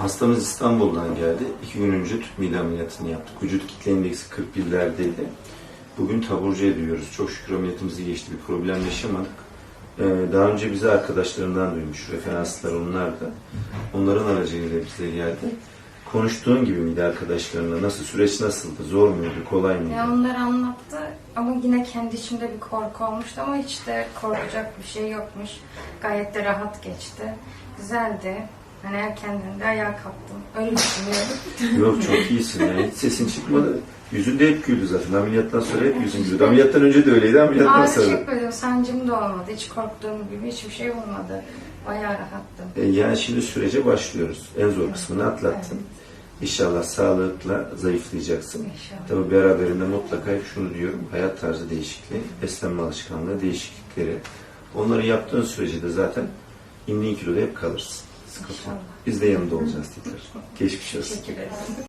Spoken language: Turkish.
Hastamız İstanbul'dan geldi. İki gün önce tüp mide ameliyatını yaptık. Vücut kitle indeksi 41'lerdeydi. Bugün taburcu ediyoruz. Çok şükür ameliyatımızı geçti. Bir problem yaşamadık. Ee, Daha önce bize arkadaşlarından duymuş. Referanslar onlar da. Onların aracılığıyla bize geldi. Konuştuğun gibi miydi arkadaşlarına? Nasıl? Süreç nasıldı? Zor muydu? Kolay mıydı? Ya onları anlattı ama yine kendi içimde bir korku olmuştu ama hiç de korkacak bir şey yokmuş. Gayet de rahat geçti. Güzeldi. Hani erkenden de ayağa kalktım. Öyle düşünüyorum. Yok çok iyisin yani. Hiç sesin çıkmadı. Yüzünde hep güldü zaten. Ameliyattan sonra hep yüzün güldü. Ameliyattan önce de öyleydi. Ameliyattan Ağrı sonra. çekmedim, sancım da olmadı. Hiç korktuğum gibi hiçbir şey olmadı. Bayağı rahattım. E, Yani şimdi sürece başlıyoruz. En zor kısmını atlattın. İnşallah sağlıkla zayıflayacaksın. İnşallah. Tabii beraberinde mutlaka hep şunu diyorum. Hayat tarzı değişikliği, beslenme alışkanlığı değişiklikleri. Onları yaptığın sürece de zaten indiğin kiloda hep kalırsın. Sıkıntı yok. Biz de yanında olacağız tekrar. Geçmiş olsun. Teşekkür.